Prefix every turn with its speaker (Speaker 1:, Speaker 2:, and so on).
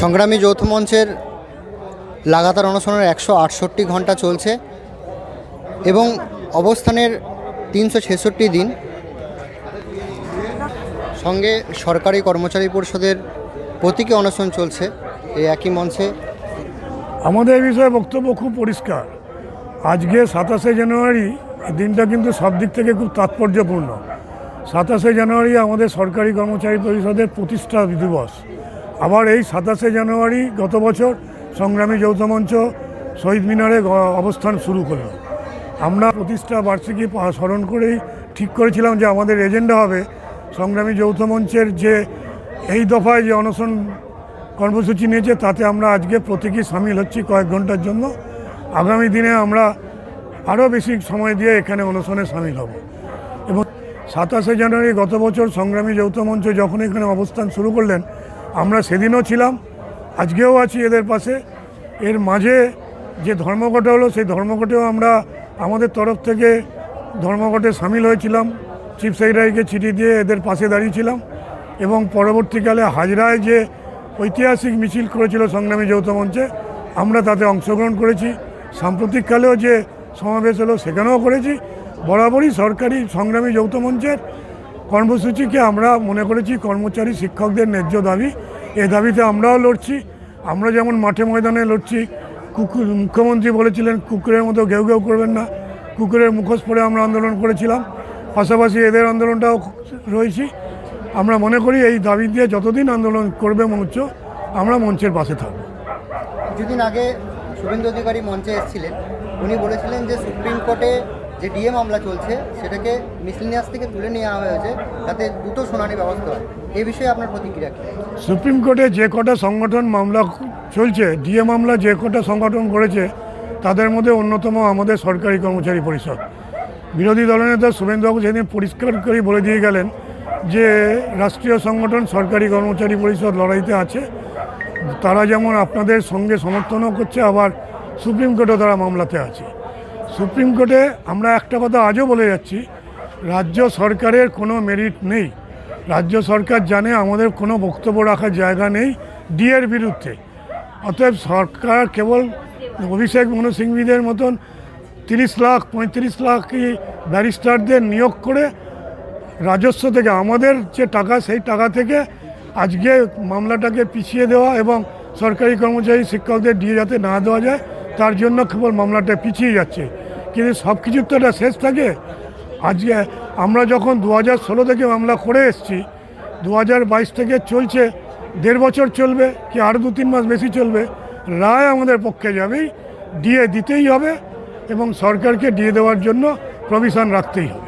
Speaker 1: সংগ্রামী যৌথ মঞ্চের লাগাতার অনশনের একশো আটষট্টি ঘণ্টা চলছে এবং অবস্থানের তিনশো ছেষট্টি দিন। সঙ্গে সরকারি কর্মচারী পরিষদের প্রতীকী অনশন চলছে এই একই মঞ্চে।
Speaker 2: আমাদের এই বিষয়ে বক্তব্য খুব পরিষ্কার। আজকে সাতাশে জানুয়ারি দিনটা কিন্তু সব দিক থেকে খুব তাৎপর্যপূর্ণ। সাতাশে জানুয়ারি আমাদের সরকারি কর্মচারী পরিষদের প্রতিষ্ঠা দিবস। আবার এই সাতাশে জানুয়ারি গত বছর সংগ্রামী যৌথ মঞ্চ শহীদ মিনারে অবস্থান শুরু করল। আমরা প্রতিষ্ঠা বার্ষিকী স্মরণ করেই ঠিক করেছিলাম যে আমাদের এজেন্ডা হবে সংগ্রামী যৌথ মঞ্চের যে এই দফায় যে অনশন কর্মসূচি নিয়েছে, তাতে আমরা আজকে প্রতীকী সামিল হচ্ছি কয়েক ঘণ্টার জন্য। আগামী দিনে আমরা আরও বেশি সময় দিয়ে এখানে অনশনে সামিল হব। এবং সাতাশে জানুয়ারি গত বছর সংগ্রামী যৌথ মঞ্চ যখন এখানে অবস্থান শুরু করলেন আমরা সেদিনও ছিলাম, আজকেও আছি এদের পাশে। এর মাঝে যে ধর্মঘট হলো, সেই ধর্মঘটেও আমরা আমাদের তরফ থেকে ধর্মঘটে সামিল হয়েছিলাম। চিফ সেক্রেটারিকে চিঠি দিয়ে এদের পাশে দাঁড়িয়েছিলাম এবং পরবর্তীকালে হাজরায় যে ঐতিহাসিক মিছিল করেছিল সংগ্রামী যৌথ মঞ্চে, আমরা তাতে অংশগ্রহণ করেছি। সাম্প্রতিককালেও যে সমাবেশ হলো, সেখানেও করেছি। বরাবরই সরকারি সংগ্রামী যৌথ মঞ্চের কর্মসূচিকে আমরা মনে করেছি কর্মচারী শিক্ষকদের ন্যায্য দাবি। এ দাবিতে আমরাও লড়ছি। আমরা যেমন মাঠে ময়দানে লড়ছি, কুকুর, মুখ্যমন্ত্রী বলেছিলেন, কুকুরের মতো ঘেউ ঘেউ করবেন না। কুকুরের মুখোশ পরে আমরা আন্দোলন করেছিলাম। পাশাপাশি এদের আন্দোলনটাও রয়েছি। আমরা মনে করি এই দাবি দিয়ে যতদিন আন্দোলন করবে মঞ্চ, আমরা মঞ্চের পাশে থাকব।
Speaker 1: কিছুদিন আগে শুভেন্দু অধিকারী মঞ্চে এসেছিলেন। উনি বলেছিলেন যে সুপ্রিম কোর্টে যে ডিএ মামলা চলছে, সেটাকে মিসলিনিয়াস থেকে তুলে নিয়ে আনা হয়েছে, যাতে দ্রুত শুনানি ব্যবস্থা হয়। এই বিষয়ে আপনার প্রতিক্রিয়া কী?
Speaker 2: সুপ্রিম কোর্টে যে কটা সংগঠন মামলা চলছে, ডিএ মামলা যে কটা সংগঠন করেছে, তাদের মধ্যে অন্যতম আমাদের সরকারি কর্মচারী পরিষদ। বিরোধী দলনেতা শুভেন্দুবাবু সেদিন পরিষ্কার করে বলে দিয়ে গেলেন যে, রাষ্ট্রীয় সংগঠন সরকারি কর্মচারী পরিষদ লড়াইতে আছে। তারা যেমন আপনাদের সঙ্গে সমর্থনও করছে, আবার সুপ্রিম কোর্টেও তারা মামলাতে আছে। সুপ্রিম কোর্টে আমরা একটা কথা আজও বলে যাচ্ছি, রাজ্য সরকারের কোনো মেরিট নেই। রাজ্য সরকার জানে আমাদের কোনো বক্তব্য রাখার জায়গা নেই ডিএর বিরুদ্ধে। অতএব সরকার কেবল অভিষেক মনু সিংভিদের মতন তিরিশ লাখ, পঁয়ত্রিশ লাখ ব্যারিস্টারদের নিয়োগ করে রাজস্ব থেকে, আমাদের যে টাকা, সেই টাকা থেকে আজকে মামলাটাকে পিছিয়ে দেওয়া এবং সরকারি কর্মচারী শিক্ষকদের দিয়ে যাতে না দেওয়া যায়, তার জন্য কেবল মামলাটা পিছিয়ে যাচ্ছে। কিন্তু সব কিছুর তো একটা শেষ থাকে। আজকে আমরা যখন দু হাজার ষোলো থেকে মামলা করে এসছি দু হাজার বাইশ থেকে চলছে, দেড় বছর চলবে কি আরও দু তিন মাস বেশি চলবে, রায় আমাদের পক্ষে যাবেই দিয়ে দিতেই হবে এবং সরকারকে দিয়ে দেওয়ার জন্য প্রভিশন রাখতেই হবে।